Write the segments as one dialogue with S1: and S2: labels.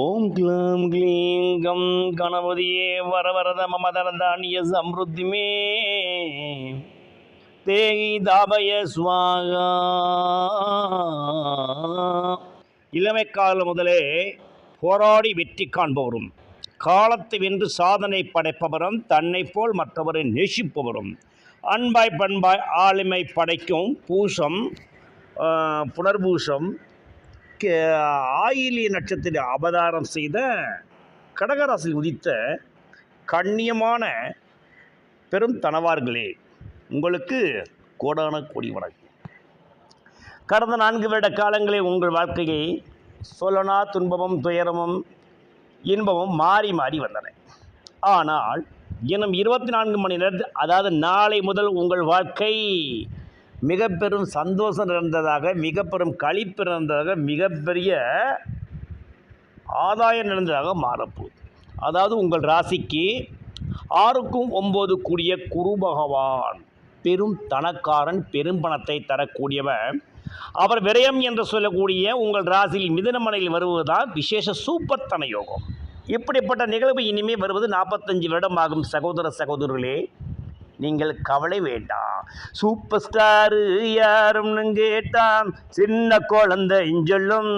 S1: ஓம் க்ளம் க்ளீம் கம் கணபதியே வரவரத மமதரதானிய சம்ருத்திமே. தேகி தாபய சுவாகா. இளமை காலம் முதலே போராடி வெற்றி காண்பவரும் காலத்தை வென்று சாதனை படைப்பவரும் தன்னை போல் மற்றவரை நேசிப்பவரும் அன்பாய் பண்பாய் ஆளுமை படைக்கும் பூசம் புனர்பூசம் ஆயிலிய நட்சத்திர அவதாரம் செய்த கடகராசில் உதித்த கண்ணியமான பெரும் தனவார்களே உங்களுக்கு கோடான கோடி வணக்கம். கடந்த நான்கு வருட காலங்களில் உங்கள் வாழ்க்கையை சொல்லனா துன்பமும் துயரமும் இன்பமும் மாறி மாறி வந்தன. ஆனால் இன்னும் இருபத்தி நான்கு மணி நேரத்தில் அதாவது நாளை முதல் உங்கள் வாழ்க்கை மிக பெரும் சந்தோஷம் நிறைந்ததாக மிக பெரும் கழிப்பு நிறைந்ததாக மிகப்பெரிய ஆதாயம் நிறைந்ததாக மாறப்போகுது. அதாவது உங்கள் ராசிக்கு ஆறுக்கும் ஒம்பது கூடிய குரு பகவான் பெரும் தனக்காரன் பெரும் பணத்தை தரக்கூடியவன். அவர் விரயம் என்று சொல்லக்கூடிய உங்கள் ராசியில் மிதனமனையில் வருவதுதான் விசேஷ சூப்பர் தன யோகம். இப்படிப்பட்ட நிகழ்வு இனிமே வருவது நாற்பத்தஞ்சு வருடம் ஆகும் சகோதர சகோதரர்களே நீங்கள் கவலை வேண்டாம். சூப்பர் ஸ்டாரு யாரும்னு கேட்டான். சின்ன குழந்தை சொல்லும்.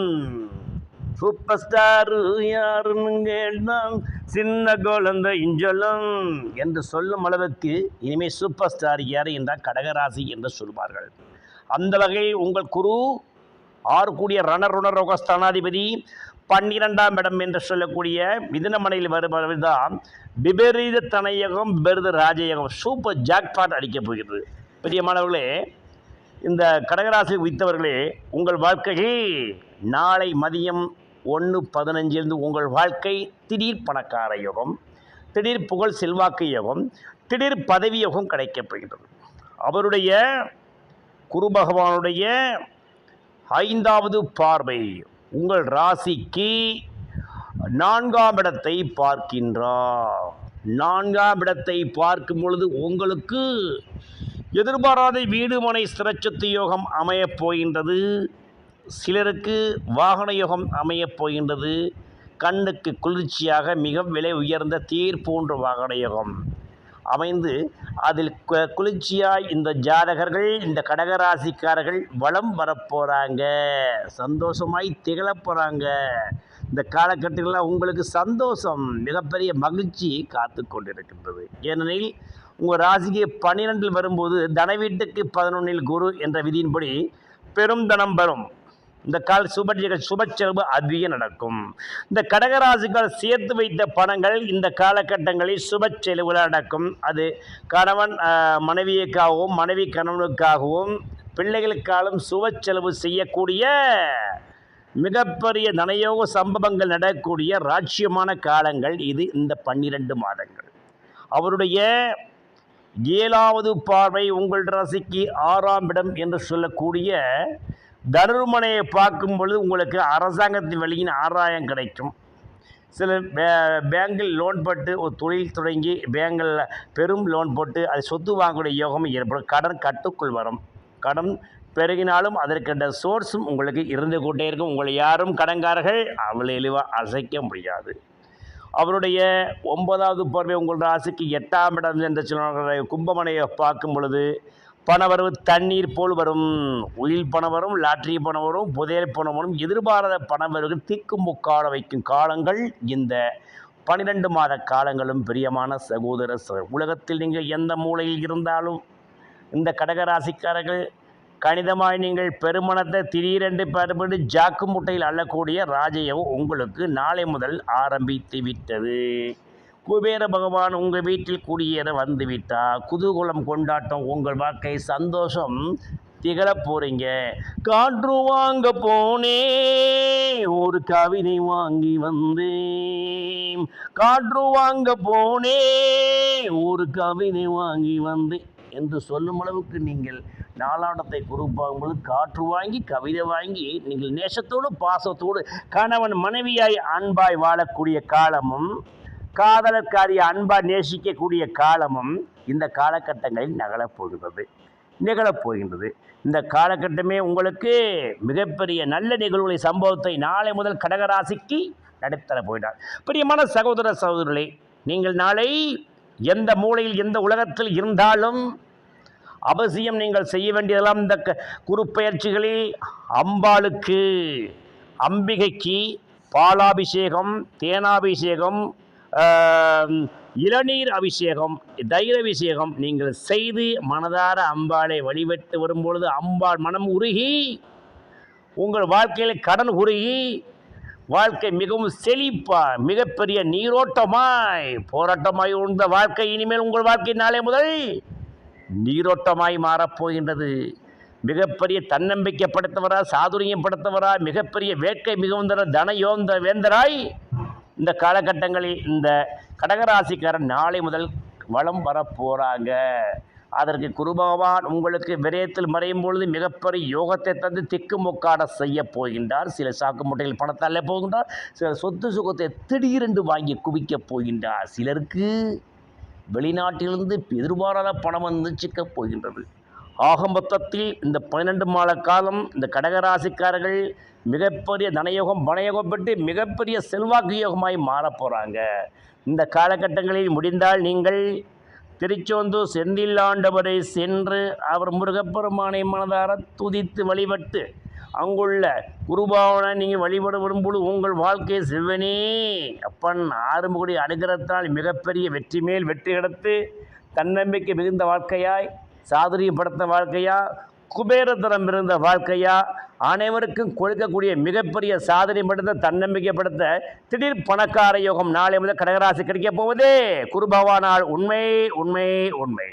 S1: சூப்பர் ஸ்டாரு யாருன்னு கேட்டான். சின்ன குழந்தை சொல்லும். என்று சொல்லும் அளவுக்கு இனிமேல் சூப்பர் ஸ்டார் யார் என்றால் கடகராசி என்று சொல்வார்கள். அந்த வகையில் உங்கள் குரு ஆறு கூடிய ஸ்தானாதிபதி பன்னிரெண்டாம் இடம் என்று சொல்லக்கூடிய மிதுனமனையில் வருவதுதான் விபரீத தனயகம் விபரீத ராஜயகம் சூப்பர் ஜாக்பாட் அடிக்கப் போகிறது. பெரியமானவர்களே இந்த கடகராசி வைத்தவர்களே உங்கள் வாழ்க்கையை நாளை மதியம் ஒன்று பதினஞ்சிலிருந்து உங்கள் வாழ்க்கை திடீர் பணக்கார யோகம் திடீர் புகழ் செல்வாக்கு யோகம் திடீர் பதவி யோகம் கிடைக்கப் போகிறது. அவருடைய குரு பகவானுடைய ஐந்தாவது பார்வை. உங்கள் ராசிக்கு நான்காம் இடத்தை பார்க்கின்றார். நான்காம் இடத்தை பார்க்கும் பொழுது உங்களுக்கு எதிர்பாராத வீடுமனை சிரச்சத்து யோகம் அமையப் போகின்றது. சிலருக்கு வாகன யோகம் அமையப் போகின்றது. கண்ணுக்கு குளிர்ச்சியாக மிக விலை உயர்ந்த தீர் போன்ற வாகன யோகம். அமைந்து அதில் கு- குளிர்ச்சியாய் இந்த ஜாதகர்கள் இந்த கடகராசிக்காரர்கள் வளம் வரப்போகிறாங்க சந்தோஷமாய் திகழப் போகிறாங்க இந்த காலகட்டத்தில் உங்களுக்கு சந்தோஷம் மிகப்பெரிய மகிழ்ச்சி காத்து கொண்டிருக்கின்றது. ஏனெனில் உங்கள் ராசிக்கு பன்னிரெண்டில் வரும்போது தன வீட்டுக்கு பதினொன்றில் குரு என்ற விதியின்படி பெரும் தனம் வரும். இந்த கால் சுப சுப செலவு அதிகம் நடக்கும். இந்த கடகராசிக்கால் சேர்த்து வைத்த பணங்கள் இந்த காலகட்டங்களில் சுப செலவுகள் நடக்கும். அது கணவன் மனைவியக்காகவும் மனைவி கணவனுக்காகவும் பிள்ளைகளுக்காலும் சுப செலவு செய்யக்கூடிய மிகப்பெரிய நனயோக சம்பவங்கள் நடக்கக்கூடிய ராஜ்யமான காலங்கள் இது இந்த பன்னிரண்டு மாதங்கள். அவருடைய ஏழாவது பார்வை உங்கள் ராசிக்கு ஆறாம் இடம் என்று சொல்லக்கூடிய தருமனையை பார்க்கும் பொழுது உங்களுக்கு அரசாங்கத்தின் வழியின் ஆதாயம் கிடைக்கும். சில பே பேங்கில் லோன் போட்டு ஒரு தொழில் தொடங்கி பேங்கில் பெரும் லோன் போட்டு அது சொத்து வாங்கக்கூடிய யோகம் ஏற்படும். கடன் கட்டுக்குள் வரும். கடன் பெருகினாலும் அதற்கென்ற சோர்ஸும் உங்களுக்கு இருந்து கொண்டே இருக்கும். உங்களை யாரும் கடன்காரர்கள் அவ்வளோ எளிவாக அசைக்க முடியாது. அவருடைய ஒன்பதாவது பார்வை உங்கள் ராசிக்கு எட்டாம் இடம் என்று சொல்லுவாங்க கும்பமனையை பார்க்கும் பொழுது பணவரவு தண்ணீர் போல் வரும். உயில் பணம் வரும் லாட்ரி பணம் வரும் புதையல் பணம் வரும் எதிர்பாராத பணம் வருவது திக்கும் வைக்கும் காலங்கள் இந்த பன்னிரெண்டு மாத காலங்களும் பிரியமான சகோதர உலகத்தில் நீங்கள் எந்த மூலையில் இருந்தாலும் இந்த கடகராசிக்காரர்கள் கணிதமாய் நீங்கள் பெருமணத்தை திடீரென்று பெறுபடி ஜாக்கு முட்டையில் அள்ளக்கூடிய ராஜயோகம் உங்களுக்கு நாளை முதல் ஆரம்பித்து விட்டது. குபேர பகவான் உங்கள் வீட்டில் குடியேற வந்து குதூகுலம் கொண்டாட்டம் உங்கள் வாழ்க்கை சந்தோஷம் திகழப் போறீங்க. காற்று வாங்க போனே ஒரு கவிதை வாங்கி வந்தேன். காற்று வாங்க போனே ஒரு கவிதை வாங்கி வந்தேன். என்று சொல்லும் அளவுக்கு நீங்கள் நாளாட்டத்தை குறிப்பாகும் பொழுது காற்று வாங்கி கவிதை வாங்கி நீங்கள் நேசத்தோடு பாசத்தோடு கணவன் மனைவியாய் அன்பாய் வாழக்கூடிய காலமும் காதலர்காரிய அன்பா நேசிக்கக்கூடிய காலமும் இந்த காலகட்டங்களில் நகலப் நிகழப்போகின்றது. இந்த காலகட்டமே உங்களுக்கு மிகப்பெரிய நல்ல நிகழ்வுகளை சம்பவத்தை நாளை முதல் கடகராசிக்கு நடத்தர போயிட்டார். பிரியமான சகோதர சகோதரர்களே நீங்கள் நாளை எந்த மூலையில் எந்த உலகத்தில் இருந்தாலும் அவசியம் நீங்கள் செய்ய வேண்டியதெல்லாம் இந்த க- அம்பாளுக்கு அம்பிகைக்கு பாலாபிஷேகம் தேனாபிஷேகம் இளநீர் அபிஷேகம் தைராபிஷேகம் நீங்கள் செய்து மனதார அம்பாளை வழிபட்டு வரும்பொழுது அம்பாள் மனம் உருகி உங்கள் வாழ்க்கையில் கடன் உருகி வாழ்க்கை மிகவும் செழிப்பாய் மிகப்பெரிய நீரோட்டமாய் போராட்டமாய் உண்ட வாழ்க்கை இனிமேல் உங்கள் வாழ்க்கை நாளை முதல் நீரோட்டமாய் மாறப்போகின்றது மிகப்பெரிய தன்னம்பிக்கை படுத்தவரா சாதுரியம் படுத்தவரா மிகப்பெரிய வேட்கை மிகுந்த தனயோந்த வேந்தராய் இந்த காலகட்டங்களில் இந்த கடகராசிக்காரன் நாளை முதல் வளம் வரப்போகிறாங்க அதற்கு குருபகவான் உங்களுக்கு விரயத்தில் மறையும் பொழுது மிகப்பெரிய யோகத்தை தந்து திக்குமுக்காட செய்ய போகின்றார். சில சாக்கு முட்டையில் பணத்தை போகின்றார். சில சொத்து சுகத்தை திடீரென்று வாங்கி குவிக்கப் போகின்றார். சிலருக்கு வெளிநாட்டிலிருந்து எதிர்பாராத பணம் வந்து சிக்கப் போகின்றது. ஆக மொத்தத்தில் இந்த பன்னிரெண்டு மாத காலம் இந்த கடகராசிக்காரர்கள் மிகப்பெரிய தனயோகம் பணயோகம் பெற்று மிகப்பெரிய செல்வாக்கு யோகமாய் மாறப் போகிறாங்க இந்த காலகட்டங்களில் முடிந்தால் நீங்கள் திருச்சோந்தூர் செந்தில்லாண்டவரை சென்று அவர் முருகப்பெருமானை மனதார துதித்து வழிபட்டு அங்குள்ள குருபாவனை நீங்கள் வழிபட விரும்புவது உங்கள் வாழ்க்கை செவ்வனே அப்பன் ஆறுமுகடி அனுகிரகத்தால் மிகப்பெரிய வெற்றி மேல் வெற்றி எடுத்து தன்னம்பிக்கை மிகுந்த வாழ்க்கையாய் சாதுரியப்படுத்த வாழ்க்கையா? குபேரத்தனம் இருந்த வாழ்க்கையா? அனைவருக்கும் கொடுக்கக்கூடிய மிகப்பெரிய சாதனை படுத்த தன்னம்பிக்கைப்படுத்த திடீர் பணக்கார யோகம் நாளை முதல் கடகராசி கிடைக்கப் போவதே குருபவானால் உண்மை உண்மை உண்மை.